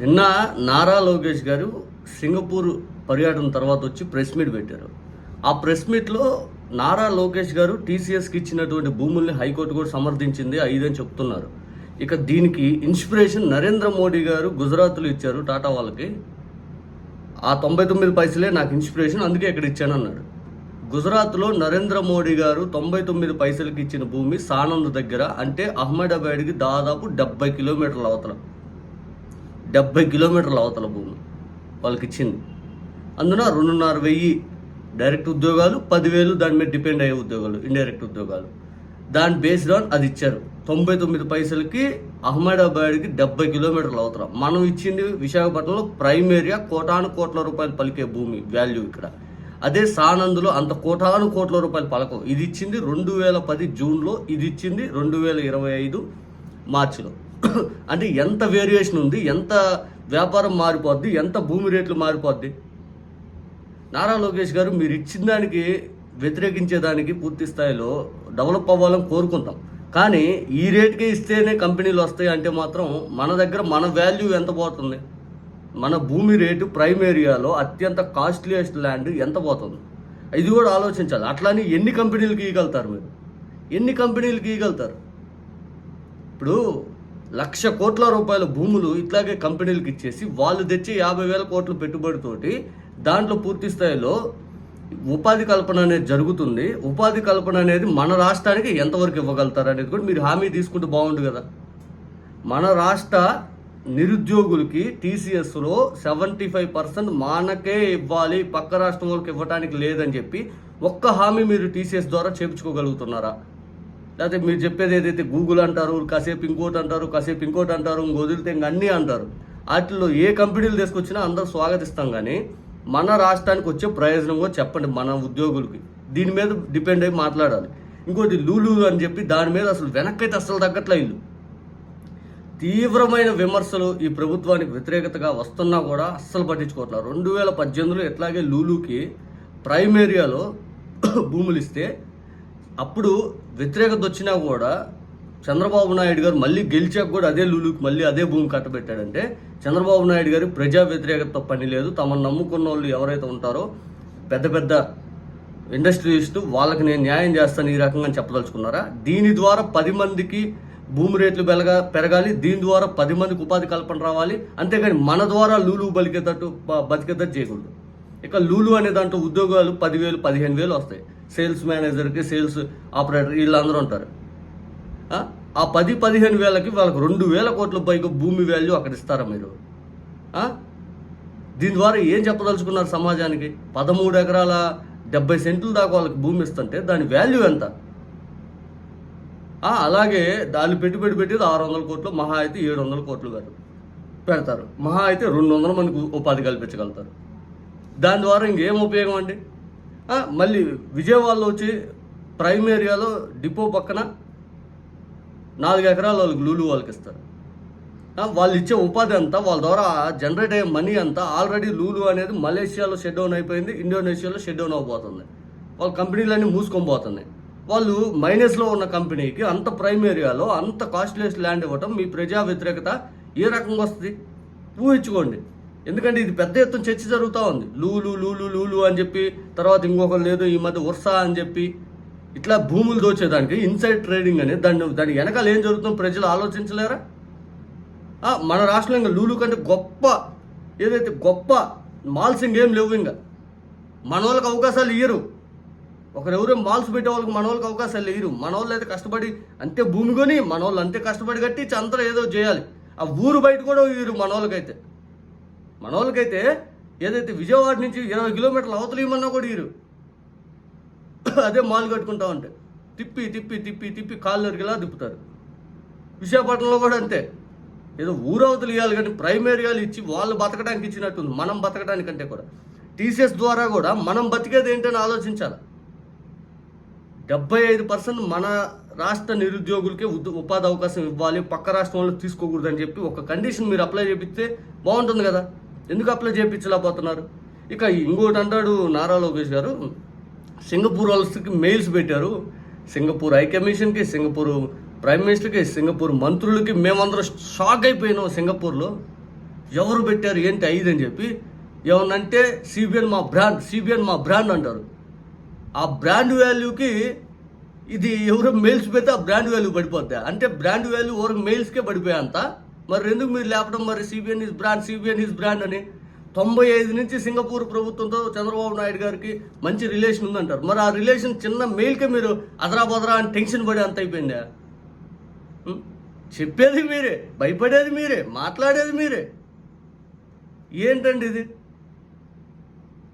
నిన్న నారా లోకేష్ గారు సింగపూర్ పర్యటన తర్వాత వచ్చి ప్రెస్ మీట్ పెట్టారు. ఆ ప్రెస్ మీట్లో నారా లోకేష్ గారు టీసీఎస్కి ఇచ్చినటువంటి భూముల్ని హైకోర్టు కూడా సమర్థించింది ఐదని చెప్తున్నారు. ఇక దీనికి ఇన్స్పిరేషన్ నరేంద్ర మోడీ గారు గుజరాత్లో ఇచ్చారు టాటా వాళ్ళకి. ఆ తొంభై తొమ్మిది పైసలే నాకు ఇన్స్పిరేషన్ అందుకే ఇక్కడ ఇచ్చాను అన్నాడు. గుజరాత్లో నరేంద్ర మోడీ గారు తొంభై తొమ్మిది పైసలకి ఇచ్చిన భూమి సానంద్ దగ్గర అంటే అహ్మదాబాద్కి దాదాపు డెబ్బై కిలోమీటర్ల అవతల. డెబ్బై కిలోమీటర్ల అవతల భూమి వాళ్ళకి ఇచ్చింది అందున రెండున్నర వెయ్యి డైరెక్ట్ ఉద్యోగాలు పదివేలు దాని మీద డిపెండ్ అయ్యే ఉద్యోగాలు ఇండైరెక్ట్ ఉద్యోగాలు. దాని బేస్డ్ ఆన్ అది ఇచ్చారు. తొంభై తొమ్మిది పైసలకి అహ్మదాబాద్కి డెబ్బై కిలోమీటర్ల అవతల. మనం ఇచ్చింది విశాఖపట్నంలో ప్రైమ్ ఏరియా కోటాను కోట్ల రూపాయలు పలికే భూమి వాల్యూ ఇక్కడ. అదే సానందులో అంత కోటాను కోట్ల రూపాయలు పలకం ఇది ఇచ్చింది రెండు వేల పది జూన్లో ఇది ఇచ్చింది రెండు వేల ఇరవై ఐదు మార్చిలో. అంటే ఎంత వేరియేషన్ ఉంది ఎంత వ్యాపారం మారిపోద్ది ఎంత భూమి రేట్లు మారిపోద్ది? నారా లోకేష్ గారు మీరు ఇచ్చిన దానికి వ్యతిరేకించేదానికి పూర్తి స్థాయిలో డెవలప్ అవ్వాలని కోరుకుంటాం. కానీ ఈ రేట్కే ఇస్తేనే కంపెనీలు వస్తాయి అంటే మాత్రం మన దగ్గర మన వాల్యూ ఎంత పోతుంది? మన భూమి రేటు ప్రైమ్ ఏరియాలో అత్యంత కాస్ట్లీయెస్ట్ ల్యాండ్ ఎంత పోతుంది? ఇది కూడా ఆలోచించాలి. అట్లానే ఎన్ని కంపెనీలకు ఇవ్వగలుగుతారు మీరు? ఎన్ని కంపెనీలకు ఇవ్వగలుగుతారు ఇప్పుడు లక్ష కోట్ల రూపాయల భూములు ఇట్లాగే కంపెనీలకు ఇచ్చేసి వాళ్ళు తెచ్చి యాభై వేల కోట్ల పెట్టుబడితోటి దాంట్లో పూర్తి స్థాయిలో ఉపాధి కల్పన అనేది జరుగుతుంది. ఉపాధి కల్పన అనేది మన రాష్ట్రానికి ఎంతవరకు ఇవ్వగలుగుతారు అనేది కూడా మీరు హామీ తీసుకుంటే బాగుండు కదా. మన రాష్ట్ర నిరుద్యోగులకి టీసీఎస్లో సెవెంటీ ఫైవ్ పర్సెంట్ మనకే ఇవ్వాలి పక్క రాష్ట్రం వాళ్ళకి ఇవ్వడానికి లేదని చెప్పి ఒక్క హామీ మీరు టీసీఎస్ ద్వారా చేపించుకోగలుగుతున్నారా? లేకపోతే మీరు చెప్పేది ఏదైతే గూగుల్ అంటారు కాసేపు ఇంకోటి అంటారు కాసేపు ఇంకోటి అంటారు ఇంక వదిలితే ఇంక అన్నీ అంటారు. వాటిల్లో ఏ కంపెనీలు తీసుకొచ్చినా అందరూ స్వాగతిస్తాం కానీ మన రాష్ట్రానికి వచ్చే ప్రయోజనం కూడా చెప్పండి మన ఉద్యోగులకి. దీని మీద డిపెండ్ అయ్యి మాట్లాడాలి. ఇంకోటి లూలు అని చెప్పి దాని మీద అసలు వెనక్కైతే అసలు తగ్గట్లేదు తీవ్రమైన విమర్శలు ఈ ప్రభుత్వానికి వ్యతిరేకతగా వస్తున్నా కూడా అస్సలు పట్టించుకోవట్లేదు రెండు వేల పద్దెనిమిదిలో ఎట్లాగే లూలుకి ప్రైమ్ ఏరియాలో భూములు ఇస్తే అప్పుడు వ్యతిరేకత వచ్చినా కూడా చంద్రబాబు నాయుడు గారు మళ్ళీ గెలిచాక కూడా అదే లూలుకి మళ్ళీ అదే భూమి కట్టబెట్టాడంటే చంద్రబాబు నాయుడు గారు ప్రజా వ్యతిరేకత పని లేదు. తమను నమ్ముకున్న వాళ్ళు ఎవరైతే ఉంటారో పెద్ద పెద్ద ఇండస్ట్రియలిస్ట్ వాళ్ళకి నేను న్యాయం చేస్తాను ఈ రకంగా చెప్పదలుచుకున్నారా? దీని ద్వారా పది మందికి భూమి రేట్లు పెరగా పెరగాలి. దీని ద్వారా పది మందికి ఉపాధి కల్పన రావాలి. అంతేకాని మన ద్వారా లూలు బలికేటట్టు బతికేటట్టు చేయకూడదు. ఇక లూలు అనే దాంట్లో ఉద్యోగాలు పదివేలు పదిహేను వేలు వస్తాయి. సేల్స్ మేనేజర్కి సేల్స్ ఆపరేటర్ వీళ్ళందరూ ఉంటారు. ఆ? పది పదిహేను వేలకి వాళ్ళకి రెండు వేల కోట్ల పైగా భూమి వాల్యూ అక్కడ ఇస్తారా మీరు? దీని ద్వారా ఏం చెప్పదలుచుకున్నారు సమాజానికి? పదమూడు ఎకరాల డెబ్బై సెంట్లు దాకా వాళ్ళకి భూమి ఇస్తుంటే దాని వాల్యూ ఎంత? అలాగే దాన్ని పెట్టుబడి పెట్టేది ఆరు వందల కోట్లు మహా అయితే ఏడు వందల కోట్లు గారు పెడతారు. మహా అయితే రెండు వందల మందికి ఉపాధి కల్పించగలుగుతారు. దాని ద్వారా ఇంకేం ఉపయోగం అండి? మళ్ళీ విజయవాడలో వచ్చి ప్రైమ్ ఏరియాలో డిపో పక్కన నాలుగు ఎకరాలు వాళ్ళకి లూలు వాళ్ళకి ఇస్తారు. వాళ్ళు ఇచ్చే ఉపాధి అంతా వాళ్ళ ద్వారా జనరేట్ అయ్యే మనీ అంతా ఆల్రెడీ లూలు అనేది మలేషియాలో షట్ డౌన్ అయిపోయింది ఇండోనేషియాలో షట్ డౌన్ వాళ్ళ కంపెనీలన్నీ మూసుకొని పోతున్నాయి. వాళ్ళు మైనస్లో ఉన్న కంపెనీకి అంత ప్రైమ్ ఏరియాలో అంత కాస్ట్లెస్ ల్యాండ్ ఇవ్వటం మీ ప్రజా వ్యతిరేకత ఏ రకంగా వస్తుంది? ఊహించుకోండి. ఎందుకంటే ఇది పెద్ద ఎత్తున చర్చ జరుగుతూ ఉంది. లూలు లూలు లూలు అని చెప్పి తర్వాత ఇంకొకరు లేదు ఈ మధ్య ఉర్సా అని చెప్పి ఇట్లా భూములు దోచేదానికి ఇన్సైడ్ ట్రేడింగ్ అనేది దాన్ని దాని వెనకాల ఏం జరుగుతుందో ప్రజలు ఆలోచించలేరా? మన రాష్ట్రంలో ఇంకా లూలు కంటే గొప్ప ఏదైతే గొప్ప మాల్స్ ఇంకేం లేవు ఇంకా. మన వాళ్ళకి అవకాశాలు ఇయ్యరు. ఒకరు ఎవరో మాల్స్ పెట్టే వాళ్ళకి మన వాళ్ళకి అవకాశాలు ఇయ్యరు. మన వాళ్ళు అయితే కష్టపడి అంతే భూమి కొని మన వాళ్ళు అంతే కష్టపడి కట్టి అందరూ ఏదో చేయాలి. ఆ ఊరు బయట కూడా ఇయ్యరు మన వాళ్ళకైతే. మన వాళ్ళకైతే ఏదైతే విజయవాడ నుంచి ఇరవై కిలోమీటర్లు అవతలు ఇవ్వమన్నా కూడా ఇయ్యరు. అదే మాల్ కట్టుకుంటా ఉంటే. తిప్పి తిప్పి తిప్పి తిప్పి కాళ్ళు ఎరిగేలా తిప్పుతారు? విశాఖపట్నంలో కూడా అంతే. ఏదో ఊరవతలు ఇవ్వాలి కానీ ప్రైమేరియాలు ఇచ్చి వాళ్ళు బతకడానికి ఇచ్చినట్టుంది. మనం బతకడానికంటే కూడా. టీసీఎస్ ద్వారా కూడా మనం బతికేది ఏంటని ఆలోచించాలి. డెబ్బై ఐదు పర్సెంట్ మన రాష్ట్ర నిరుద్యోగులకే ఉద్- ఉపాధి అవకాశం ఇవ్వాలి. పక్క రాష్ట్రంలో తీసుకోకూడదని చెప్పి ఒక కండిషన్ మీరు అప్లై చేపిస్తే బాగుంటుంది కదా. ఎందుకు అప్లై చేయించలేకపోతున్నారు? ఇక ఇంకోటి అంటాడు నారా లోకేష్ గారు సింగపూర్ వాళ్ళకి మెయిల్స్ పెట్టారు. సింగపూర్ హై కమిషన్కి సింగపూర్ ప్రైమ్ మినిస్టర్కి సింగపూర్ మంత్రులకి మేమందరం షాక్ అయిపోయినాం సింగపూర్లో. ఎవరు పెట్టారు ఏంటి ఐదు అని చెప్పి. ఏమన్నంటే సిబిఎన్ మా బ్రాండ్ సిబిఎన్ మా బ్రాండ్ అంటారు. ఆ బ్రాండ్ వాల్యూకి ఇది ఎవరు మెయిల్స్ పెడితే ఆ బ్రాండ్ వాల్యూ పడిపోద్ది. అంటే బ్రాండ్ వాల్యూ ఎవరు మెయిల్స్కే పడిపోయేంత మరి ఎందుకు మీరు లేపడం? మరి CBN is brand CBN is brand అని. తొంభై ఐదు నుంచి సింగపూర్ ప్రభుత్వంతో చంద్రబాబు నాయుడు గారికి మంచి రిలేషన్ ఉందంటారు. మరి ఆ రిలేషన్ చిన్న మెయిల్కే మీరు అదరా బదరా అని టెన్షన్ పడి అంత అయిపోయిందా? చెప్పేది మీరే భయపడేది మీరే మాట్లాడేది మీరే. ఏంటండి ఇది?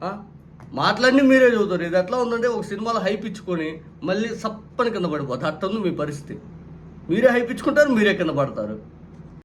ఆ? మాట్లాడి మీరే చదువుతారు. ఇది ఎట్లా ఉందంటే ఒక సినిమాలో హైప్ ఇచ్చుకొని మళ్ళీ సప్పని కింద పడిపోతుంది అట్టుంది మీ పరిస్థితి. మీరే హైప్ ఇచ్చుకుంటారు మీరే కింద పడతారు.